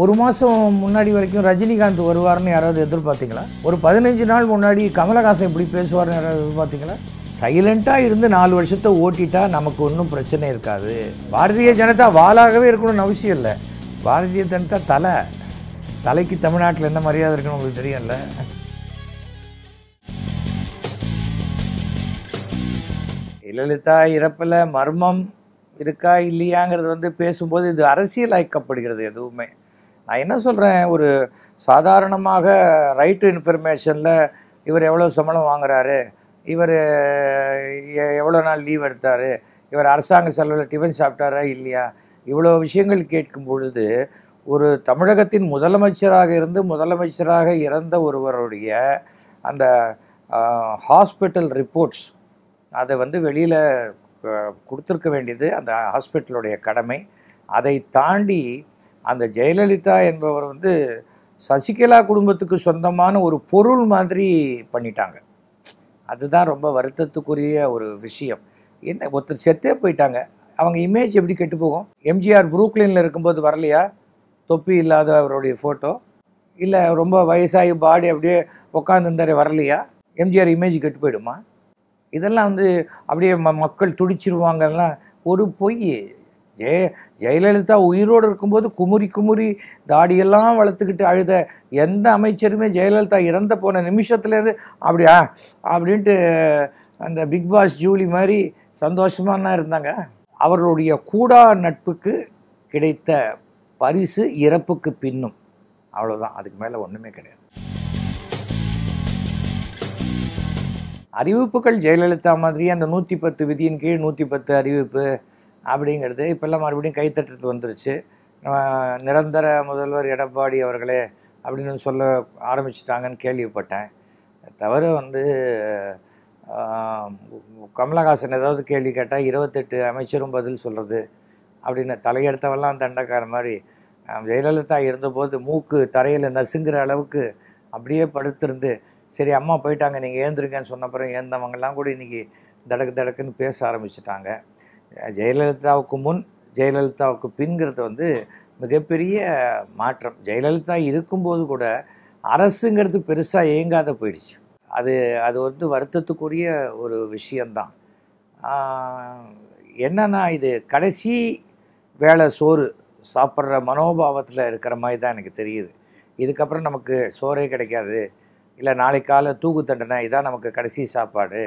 ஒரு மாதம் முன்னாடி வரைக்கும் ரஜினிகாந்த் வருவார்னு யாராவது எதிர்பார்த்தீங்களா? ஒரு பதினஞ்சு நாள் முன்னாடி கமலஹாசன் இப்படி பேசுவார்னு யாராவது எதிர்பார்த்தீங்களா? சைலண்ட்டாக இருந்து நாலு வருஷத்தை ஓட்டிட்டா நமக்கு ஒன்றும் பிரச்சனை இருக்காது. பாரதிய ஜனதா வாளாகவே இருக்கணும்னு அவசியம் இல்லை. பாரதிய ஜனதா தலை. தலைக்கு தமிழ்நாட்டில் என்ன மரியாதை இருக்குன்னு உங்களுக்கு தெரியும்ல? ஜெயலலிதா இறப்பில் மர்மம் இருக்கா இல்லையாங்கிறது வந்து பேசும்போது இது அரசியலாக்கப்படுகிறது எதுவுமே. நான் என்ன சொல்கிறேன் ஒரு சாதாரணமாக ரைட்டு இன்ஃபர்மேஷனில் இவர் எவ்வளோ சம்பளம் வாங்குறாரு இவர் எவ்வளோ நாள் லீவ் எடுத்தார் இவர் அரசாங்க செலவில் டிஃபன் சாப்பிட்டாரா இல்லையா? இவ்வளோ விஷயங்கள் கேட்கும் பொழுது ஒரு தமிழகத்தின் முதலமைச்சராக இருந்து முதலமைச்சராக இறந்த ஒருவருடைய அந்த ஹாஸ்பிட்டல் ரிப்போர்ட்ஸ் அதை வந்து வெளியில் கொடுத்துருக்க வேண்டியது அந்த ஹாஸ்பிட்டலுடைய கடமை. அதை தாண்டி அந்த ஜெயலலிதா என்பவர் வந்து சசிகலா குடும்பத்துக்கு சொந்தமான ஒரு பொருள் மாதிரி பண்ணிட்டாங்க. அதுதான் ரொம்ப வருத்தத்துக்குரிய ஒரு விஷயம். என்ன ஒருத்தர் செத்தே போயிட்டாங்க. அவங்க இமேஜ் எப்படி கெட்டு போகும்? எம்ஜிஆர் புரூக்லினில் இருக்கும்போது வரலையா? தொப்பி இல்லாத அவருடைய ஃபோட்டோ இல்லை ரொம்ப வயசாகி பாடி அப்படியே உட்காந்துருந்தாரு வரலையா? எம்ஜிஆர் இமேஜ் கெட்டு போயிடுமா? இதெல்லாம் வந்து அப்படியே ம மக்கள் துடிச்சிருவாங்கலாம். ஒரு பொய் ஜெய ஜெயலலிதா உயிரோடு இருக்கும்போது குமுறி குமுறி தாடியெல்லாம் வளர்த்துக்கிட்டு அழுத எந்த அமைச்சருமே ஜெயலலிதா இறந்த போன நிமிஷத்துலேருந்து அப்படியா? அப்படின்ட்டு அந்த பிக் பாஸ் ஜூலி மாதிரி சந்தோஷமாக இருந்தாங்க. அவர்களுடைய கூடா நட்புக்கு கிடைத்த பரிசு இறப்புக்கு பின்னும். அவ்வளோதான் அதுக்கு மேலே ஒன்றுமே கிடையாது. அறிவிப்புகள் ஜெயலலிதா மாதிரி அந்த நூற்றி பத்து விதியின் கீழ் நூற்றி பத்து அறிவிப்பு அப்படிங்கிறது இப்போல்லாம் மறுபடியும் கைத்தட்டுறது வந்துருச்சு. நிரந்தர முதல்வர் எடப்பாடி அவர்களே அப்படின்னு சொல்ல ஆரம்பிச்சிட்டாங்கன்னு கேள்விப்பட்டேன். தவிர வந்து கமலஹாசன் ஏதாவது கேள்வி கேட்டால் இருபத்தெட்டு அமைச்சரும் பதில் சொல்கிறது அப்படின்னு தலையெடுத்தவெல்லாம் தண்டக்கார மாதிரி. ஜெயலலிதா இருந்தபோது மூக்கு தரையில் நசுங்கிற அளவுக்கு அப்படியே படுத்திருந்து சரி அம்மா போயிட்டாங்க நீங்கள் ஏந்திருக்கேன்னு சொன்ன பிறகு ஏந்தவங்கெல்லாம் கூட இன்றைக்கி தடக்கு தடக்குன்னு பேச ஆரம்பிச்சிட்டாங்க. ஜெயலலிதாவுக்கு முன் ஜெயலலிதாவுக்கு பின்கிறது வந்து மிகப்பெரிய மாற்றம். ஜெயலலிதா இருக்கும்போது கூட அரசுங்கிறது பெருசாக இயங்காத போயிடுச்சு. அது அது வந்து வருத்தத்துக்குரிய ஒரு விஷயந்தான் என்னன்னா இது கடைசி வேலை சோறு சாப்பிட்ற மனோபாவத்தில் இருக்கிற மாதிரி தான் எனக்கு தெரியுது. இதுக்கப்புறம் நமக்கு சோறே கிடைக்காது. இல்லை நாளைக்கு காலை தூக்கு தண்டனை இதான் நமக்கு கடைசி சாப்பாடு.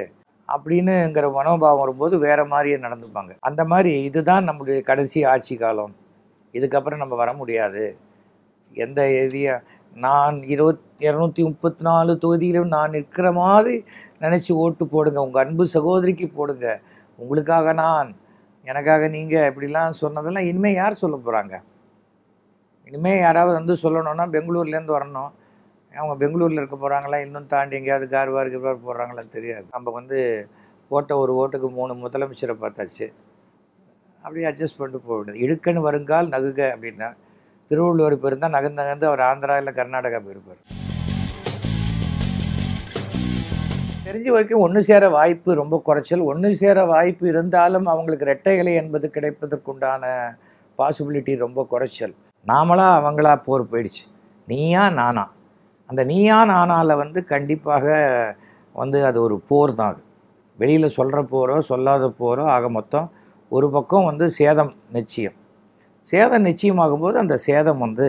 அப்படின்னுங்கிற மனோபாவம் வரும்போது வேறு மாதிரியே நடந்துப்பாங்க. அந்த மாதிரி இதுதான் நம்முடைய கடைசி ஆட்சி காலம். இதுக்கப்புறம் நம்ம வர முடியாது. எந்த எதையும் நான் இருபத் இரநூத்தி முப்பத்தி நாலு தொகுதியிலும் நான் நிற்கிற மாதிரி நினச்சி ஓட்டு போடுங்க. உங்கள் அன்பு சகோதரிக்கு போடுங்க. உங்களுக்காக நான் எனக்காக நீங்கள் இப்படிலாம் சொன்னதெல்லாம் இனிமேல் யார் சொல்ல போகிறாங்க இனிமேல் யாராவது வந்து சொல்லணுன்னா பெங்களூர்லேருந்து வரணும். அவங்க பெங்களூரில் இருக்க போகிறாங்களா இன்னும் தாண்டி எங்கேயாவது கார்வார் கிர்வார் போடுறாங்களா தெரியாது. நம்ம வந்து போட்ட ஒரு ஓட்டுக்கு மூணு முதலமைச்சரை பார்த்தாச்சு. அப்படியே அட்ஜஸ்ட் பண்ணிட்டு போக வேண்டியது. இடுக்கன்னு வருங்கால் நகுக அப்படின்னா திருவள்ளுவர் போயிருந்தால் நகர்ந்து நகர்ந்து அவர் ஆந்திரா இல்லை கர்நாடகா போயிருப்பார். தெரிஞ்ச வரைக்கும் ஒன்று சேர வாய்ப்பு ரொம்ப குறைச்சல். ஒன்று சேர வாய்ப்பு இருந்தாலும் அவங்களுக்கு ரெட்டை இலை என்பது கிடைப்பதற்குண்டான பாசிபிலிட்டி ரொம்ப குறைச்சல். நாமளாக அவங்களா போர் போயிடுச்சு. நீயா நானா? அந்த நீயா நானால வந்து கண்டிப்பாக வந்து அது ஒரு போர் தான் அது. வெளியில் சொல்கிற போரோ சொல்லாத போரோ ஆக மொத்தம் ஒரு பக்கம் வந்து சேதம் நிச்சயம். சேதம் நிச்சயமாகும்போது அந்த சேதம் வந்து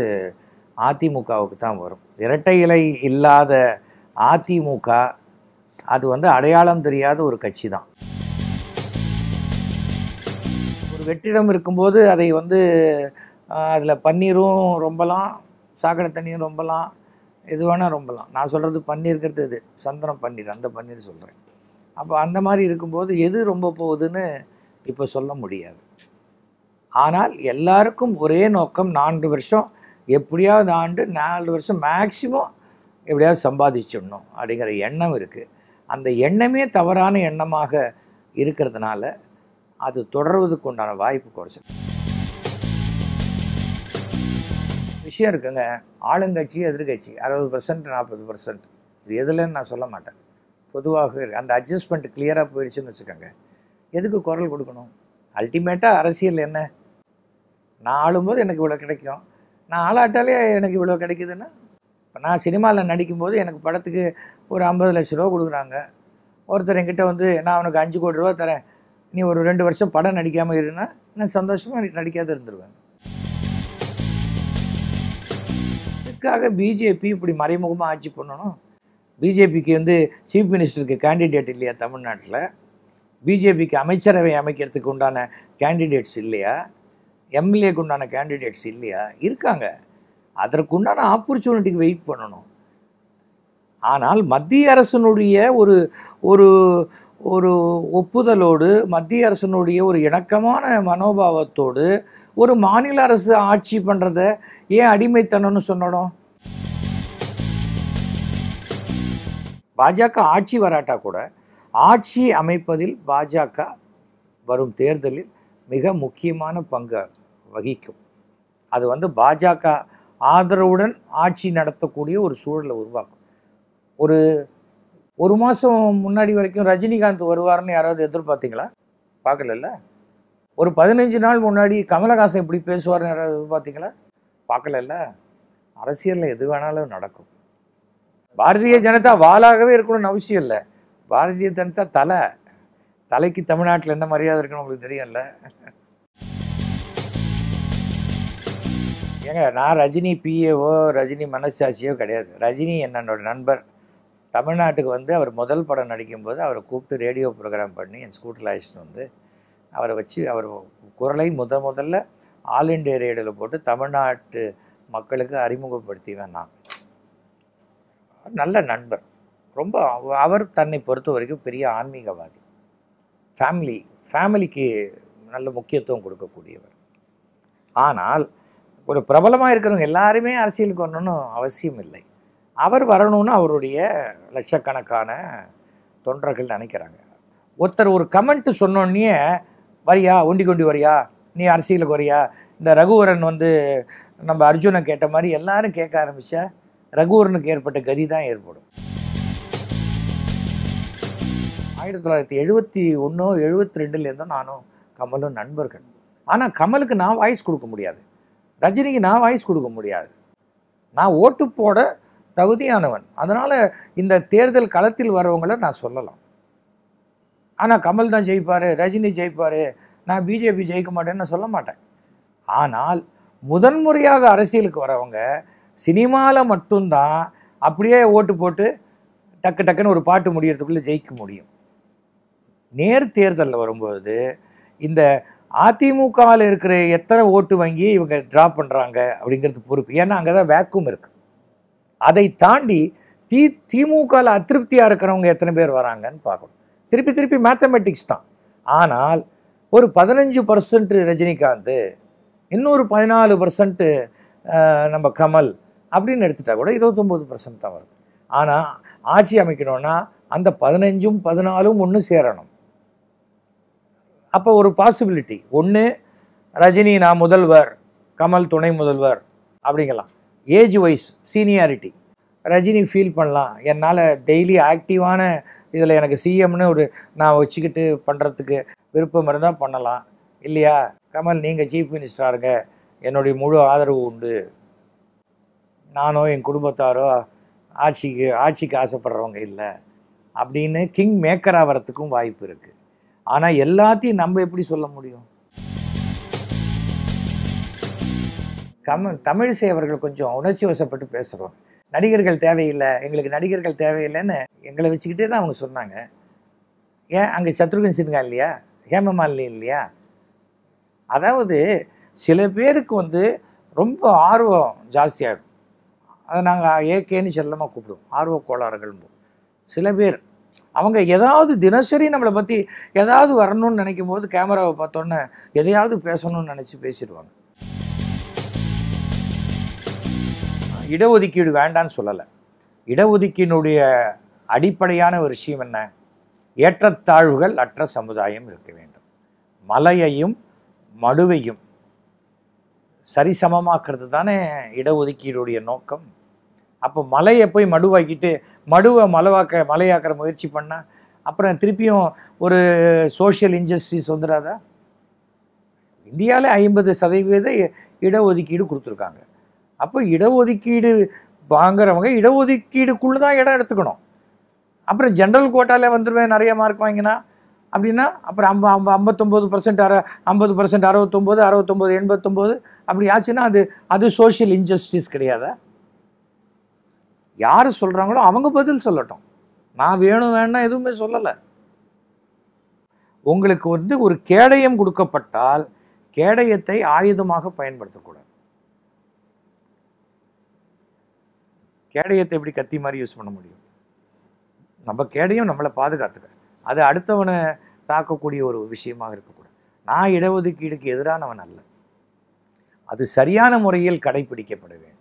அதிமுகவுக்கு தான் வரும். இரட்டை இலை இல்லாத அதிமுக அது வந்து அடையாளம் தெரியாத ஒரு கட்சி தான். ஒரு வெற்றிடம் இருக்கும்போது அதை வந்து அதில் பன்னீரும் ரொம்பலாம் சாக்கடை தண்ணியும் ரொம்பலாம் எது வேணால் ரொம்பலாம். நான் சொல்கிறது பன்னீருங்கிறது இது. சந்திரம் பன்னீர். அந்த பன்னீர் சொல்கிறேன் அப்போ அந்த மாதிரி இருக்கும்போது எது ரொம்ப போகுதுன்னு இப்போ சொல்ல முடியாது. ஆனால் எல்லாருக்கும் ஒரே நோக்கம் நான்கு வருஷம். எப்படியாவது ஆண்டு நாலு வருஷம் மேக்சிமம் எப்படியாவது சம்பாதிச்சிடணும் அப்படிங்கிற எண்ணம் இருக்குது அந்த எண்ணமே தவறான எண்ணமாக இருக்கிறதுனால அது தொடர்வதற்கு உண்டான வாய்ப்பு குறைச்சி விஷயம் இருக்குங்க. ஆளுங்கட்சி எதிர்கட்சி அறுபது பர்சன்ட் நாற்பது பர்சன்ட் இது எதுலன்னு நான் சொல்ல மாட்டேன். பொதுவாக அந்த அட்ஜஸ்ட்மெண்ட் கிளியராக போயிடுச்சுன்னு வச்சுக்கோங்க. எதுக்கு குரல் கொடுக்கணும்? அல்டிமேட்டாக அரசியல் என்ன? நான் ஆளும்போது எனக்கு இவ்வளோ கிடைக்கும். நான் ஆளாட்டாலே எனக்கு இவ்வளோ கிடைக்குதுன்னா இப்போ நான் சினிமாவில் நடிக்கும்போது எனக்கு படத்துக்கு ஒரு ஐம்பது லட்ச ரூபா கொடுக்குறாங்க. ஒருத்தர் என்கிட்ட வந்து நான் அவனுக்கு அஞ்சு கோடி ரூபா தரேன். நீ ஒரு ரெண்டு வருஷம் படம் நடிக்காமல் இருந்தால் நான் சந்தோஷமாக எனக்கு நடிக்காத இருந்துருவேன். எதுக்காக பிஜேபி இப்படி மறைமுகமாக ஆட்சி பண்ணணும்? பிஜேபிக்கு வந்து சீஃப் மினிஸ்டருக்கு கேண்டிடேட் இல்லையா தமிழ்நாட்டில்? பிஜேபிக்கு அமைச்சரவை அமைக்கிறதுக்கு உண்டான கேண்டிடேட்ஸ் இல்லையா? எம்எல்ஏக்கு உண்டான கேண்டிடேட்ஸ் இல்லையா? இருக்காங்க. அதற்குண்டான ஆப்பர்ச்சுனிட்டிக்கு வெயிட் பண்ணணும். ஆனால் மத்திய அரசினுடைய ஒரு ஒரு ஒரு ஒப்புதலோடு மத்திய அரசினுடைய ஒரு இணக்கமான மனோபாவத்தோடு ஒரு மாநில அரசு ஆட்சி பண்ணுறத ஏன் அடிமைத்தனம்னு சொன்னோம் பாஜக ஆட்சி வராட்டா கூட ஆட்சி அமைப்பதில் பாஜக வரும் தேர்தலில் மிக முக்கியமான பங்கு வகிக்கும். அது வந்து பாஜக ஆதரவுடன் ஆட்சி நடத்தக்கூடிய ஒரு சூழலை உருவாக்கும். ஒரு ஒரு மாதம் முன்னாடி வரைக்கும் ரஜினிகாந்த் வருவார்னு யாராவது எதிர்பார்த்தீங்களா? பார்க்கலல்ல? ஒரு பதினஞ்சு நாள் முன்னாடி கமலஹாசன் இப்படி பேசுவார்னு யாராவது எதிர்பார்த்தீங்களா பார்க்கலல்ல. அரசியலில் எது வேணாலும் நடக்கும். பாரதிய ஜனதா வாளாகவே இருக்கணும்னு அவசியம் இல்லை. பாரதிய ஜனதா தலை. தலைக்கு தமிழ்நாட்டில் என்ன மரியாதை இருக்குன்னு உங்களுக்கு தெரியும்ல? ஏங்க நான் ரஜினி பிஏவோ ரஜினி மனசாட்சியோ கிடையாது. ரஜினி என்னோட நண்பர். தமிழ்நாட்டுக்கு வந்து அவர் முதல் படம் நடிக்கும்போது அவரை கூப்பிட்டு ரேடியோ ப்ரோக்ராம் பண்ணி என் ஸ்கூட்டரில் அழைச்சிட்டு வந்து அவரை வச்சு அவர் குரலை முத முதல்ல ஆல் இண்டியா ரேடியோவில் போட்டு தமிழ்நாட்டு மக்களுக்கு அறிமுகப்படுத்திவேன் நான். நல்ல நண்பர். ரொம்ப அவ- அவர் தன்னை பொறுத்த வரைக்கும் பெரிய ஆன்மீகவாதி. ஃபேமிலி ஃபேமிலிக்கு நல்ல முக்கியத்துவம் கொடுக்கக்கூடியவர். ஆனால் ஒரு பிரபலமாக இருக்கிறவங்க எல்லாருமே அரசியலுக்கு வரணும்னு அவசியம் இல்லை. அவர் வரணும்னு அவருடைய லட்சக்கணக்கான தொண்டர்கள் நினைக்கிறாங்க. ஒருத்தர் ஒரு கமெண்ட் சொன்னோன்னே வரியா? ஒண்டி கொண்டி வரியா? நீ அரசியலுக்கு வரியா? இந்த ரகுவரன் வந்து நம்ம அர்ஜுனை கேட்ட மாதிரி எல்லாரும் கேட்க ஆரம்பித்த ரகுவரனுக்கு ஏற்பட்ட கதி தான் ஏற்படும். ஆயிரத்தி தொள்ளாயிரத்தி எழுபத்தி ஒன்றோ எழுபத்தி ரெண்டுலேருந்தோ நானும் கமலும் நண்பர்கள். ஆனால் கமலுக்கு நான் வாய்ஸ் கொடுக்க முடியாது. ரஜினிக்கு நான் வாய்ஸ் கொடுக்க முடியாது. நான் ஓட்டு போட தகுதியானவன். அதனால் இந்த தேர்தல் களத்தில் வரவங்களை நான் சொல்லலாம். ஆனால் கமல் தான் ஜெயிப்பார் ரஜினி ஜெயிப்பார் நான் பிஜேபி ஜெயிக்க மாட்டேன்னு நான் சொல்ல மாட்டேன். ஆனால் முதன்முறையாக அரசியலுக்கு வரவங்க சினிமாவில் மட்டும்தான் அப்படியே ஓட்டு போட்டு டக்கு டக்குன்னு ஒரு பாட்டு முடியறதுக்குள்ளே ஜெயிக்க முடியும். நேர் தேர்தலில் வரும்போது இந்த அதிமுகவில் இருக்கிற எத்தனை ஓட்டு வாங்கி இவங்க ட்ராப் பண்ணுறாங்க அப்படிங்கிறது பொறுப்பு. ஏன்னா அங்கே தான் வேக்கும் இருக்குது அதை தாண்டி தி திமுகவில் அதிருப்தியாக இருக்கிறவங்க எத்தனை பேர் வராங்கன்னு பார்க்கணும். திருப்பி திருப்பி மேத்தமெட்டிக்ஸ் தான். ஆனால் ஒரு பதினஞ்சு பர்சன்ட் ரஜினிகாந்த் இன்னொரு பதினாலு பர்சன்ட்டு நம்ம கமல் அப்படின்னு எடுத்துட்டா கூட இருபத்தொம்போது பர்சன்ட் தான் வருது. ஆனால் ஆட்சி அமைக்கணும்னா அந்த பதினஞ்சும் பதினாலும் ஒன்று சேரணும். அப்போ ஒரு பாசிபிலிட்டி ஒன்று ரஜினி நான் முதல்வர் கமல் துணை முதல்வர் அப்படிங்கலாம். Age wise seniority Rajini feel பண்ணலாம். என்னால் டெய்லி ஆக்டிவான இதில் எனக்கு சிஎம்னு ஒரு நான் வச்சுக்கிட்டு பண்ணுறதுக்கு விருப்பம் இருந்தால் பண்ணலாம். இல்லையா? கமல் நீங்கள் சீஃப் மினிஸ்டராக இருங்க. என்னுடைய முழு ஆதரவு உண்டு. நானோ என் குடும்பத்தாரோ ஆட்சிக்கு ஆட்சிக்கு ஆசைப்படுறவங்க இல்லை. அப்படின்னு கிங் மேக்கர் ஆகிறதுக்கும் வாய்ப்பு இருக்குது ஆனால் எல்லாத்தையும் நம்ம எப்படி சொல்ல முடியும்? கமல் தமிழிசை அவர்கள் கொஞ்சம் உணர்ச்சி வசப்பட்டு பேசுகிறோம் நடிகர்கள் தேவையில்லை எங்களுக்கு நடிகர்கள் தேவையில்லைன்னு எங்களை வச்சுக்கிட்டே தான் அவங்க சொன்னாங்க. ஏன்? அங்கே சத்ருகன் சின்ஹா இல்லையா? ஹேமமாலினி இல்லையா? அதாவது சில பேருக்கு வந்து ரொம்ப ஆர்வம் ஜாஸ்தியாகிடும் அதை நாங்கள் ஏகேன்னு செல்லமாக கூப்பிடுவோம். ஆர்வ கோளாறுகள்போம் சில பேர். அவங்க ஏதாவது தினசரி நம்மளை பற்றி ஏதாவது வரணும்னு நினைக்கும் போது கேமராவை பார்த்தோன்னே எதையாவது பேசணும்னு நினச்சி பேசிடுவாங்க. இடஒதுக்கீடு வேண்டான்னு சொல்லலை. இடஒதுக்கீடுடைய அடிப்படையான ஒரு விஷயம் என்ன? ஏற்றத்தாழ்வுகள் அற்ற சமுதாயம் இருக்க வேண்டும். மலையையும் மடுவையும் சரிசமமாக்குறது தானே இடஒதுக்கீடுடைய நோக்கம்? அப்போ மலையை போய் மடுவாக்கிட்டு மடுவை மலவாக்க மலையாக்கிற முயற்சி பண்ணால் அப்புறம் திருப்பியும் ஒரு சோஷியல் இன்ஜஸ்டிஸ் வந்துடாதா இந்தியாவில் ஐம்பது சதவீத இடஒதுக்கீடு கொடுத்துருக்காங்க. அப்போ இடஒதுக்கீடு வாங்குறவங்க இடஒதுக்கீடுக்குள்ளே தான் இடம் எடுத்துக்கணும். அப்புறம் ஜென்ரல் கோட்டாலே வந்துடுவேன் நிறைய மார்க் வாங்கினா. அப்படின்னா அப்புறம் ஐம்ப ஐம்ப ஐம்பத்தொம்போது பர்சன்ட் அற ஐம்பது பர்சன்ட் அறுபத்தொம்போது அறுபத்தொம்போது எண்பத்தொம்போது அப்படி ஆச்சுன்னா அது அது சோஷியல் இன்ஜஸ்டிஸ் கிடையாதா. யார் சொல்கிறாங்களோ அவங்க பதில் சொல்லட்டும். நான் வேணும் வேணா எதுவுமே சொல்லலை. உங்களுக்கு வந்து ஒரு கேடயம் கொடுக்கப்பட்டால் கேடயத்தை ஆயுதமாக பயன்படுத்தக்கூடாது. கேடயத்தை எப்படி கத்தி மாதிரி யூஸ் பண்ண முடியும்? நம்ம கேடயம் நம்மளை பாதுகாத்துக்க அது அடுத்தவனை தாக்கக்கூடிய ஒரு விஷயமாக இருக்கக்கூடாது. நான் இடஒதுக்கீடுக்கு எதிரானவன் அல்ல. அது சரியான முறையில் கடைபிடிக்கப்பட வேண்டும்.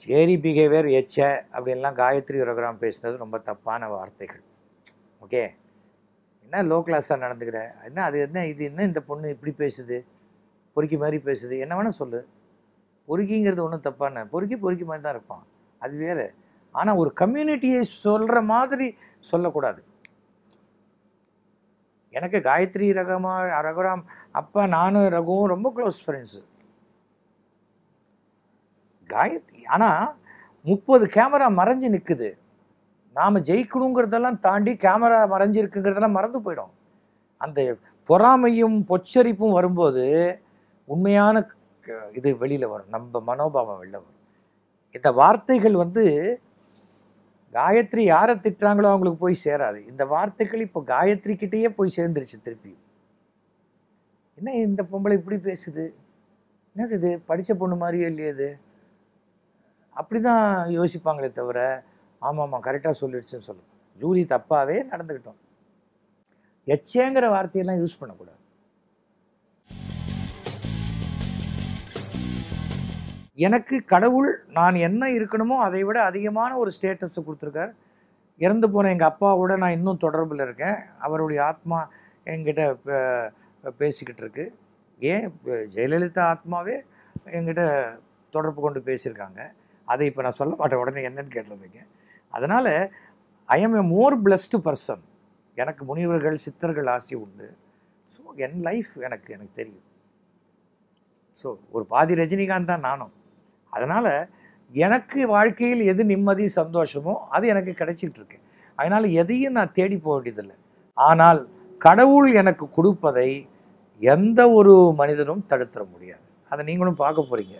சேரி பிஹேவியர் எச்ச அப்படின்லாம் காயத்ரி உரகிராம் பேசுனது ரொம்ப தப்பான வார்த்தைகள். ஓகே என்ன லோ கிளாஸாக நடந்துக்கிற? என்ன அது என்ன இது என்ன இந்த பொண்ணு இப்படி பேசுது? பொறுக்கி மாதிரி பேசுது. என்ன வேணால் சொல்லு. பொறுக்கிங்கிறது ஒன்றும் தப்பான பொறுக்கி பொறுக்கி மாதிரி தான் இருப்பான். அது வேறு. ஆனால் ஒரு கம்யூனிட்டியை சொல்கிற மாதிரி சொல்லக்கூடாது. எனக்கு காயத்ரி ரகமா ரகுராம் அப்பா நானும் ரகுவும் ரொம்ப க்ளோஸ் ஃப்ரெண்ட்ஸு காயத்ரி ஆனால் முப்பது கேமரா மறைஞ்சு நிற்குது நாம் ஜெயிக்கணுங்கிறதெல்லாம் தாண்டி கேமரா மறைஞ்சிருக்குங்கிறதெல்லாம் மறந்து போயிடும். அந்த பொறாமையும் பொச்சரிப்பும் வரும்போது உண்மையான க- இது வெளியில் வரும். நம்ம மனோபாவம் வெளில வரும். இந்த வார்த்தைகள் வந்து காயத்ரி யாரை திட்டுறாங்களோ அவங்களுக்கு போய் சேராது. இந்த வார்த்தைகள் இப்போ காயத்ரி கிட்டேயே போய் சேர்ந்துருச்சு திருப்பி என்ன இந்த பொம்பளை இப்படி பேசுது? என்னது இது? படித்த பொண்ணு மாதிரியே இல்லையே இது? அப்படி தான் யோசிப்பாங்களே தவிர ஆமாம் ஆமாம் கரெக்டாக சொல்லிடுச்சுன்னு சொல்லுவோம் ஜூலி தப்பாகவே நடந்துக்கிட்டோம். எச்சேங்கிற வார்த்தையெல்லாம் யூஸ் பண்ணக்கூடாது. எனக்கு கடவுள் நான் என்ன இருக்கணுமோ அதை விட அதிகமான ஒரு ஸ்டேட்டஸை கொடுத்துருக்கார். இறந்து போன எங்கள் அப்பாவோட நான் இன்னும் தொடர்பில் இருக்கேன். அவருடைய ஆத்மா என்கிட்ட பேசிக்கிட்டு இருக்கு. ஏன்? இப்போ ஜெயலலிதா ஆத்மாவே என்கிட்ட தொடர்பு கொண்டு பேசியிருக்காங்க. அதை இப்போ நான் சொல்ல மாட்டேன். உடனே என்னன்னு கேட்டிருந்தீங்க அதனால் I am a more blessed person எனக்கு முனிவர்கள் சித்தர்கள் ஆசி உண்டு. ஸோ என் லைஃப் எனக்கு எனக்கு தெரியும். ஸோ ஒரு பாதி ரஜினிகாந்த் தான் நானும். அதனால் எனக்கு வாழ்க்கையில் எது நிம்மதி சந்தோஷமோ அது எனக்கு கிடைச்சிட்ருக்கு. அதனால் எதையும் நான் தேடி போக வேண்டியதில்லை. ஆனால் கடவுள் எனக்கு கொடுப்பதை எந்த ஒரு மனிதனும் தடுத்துட முடியாது. அதை நீங்களும் பார்க்க போகிறீங்க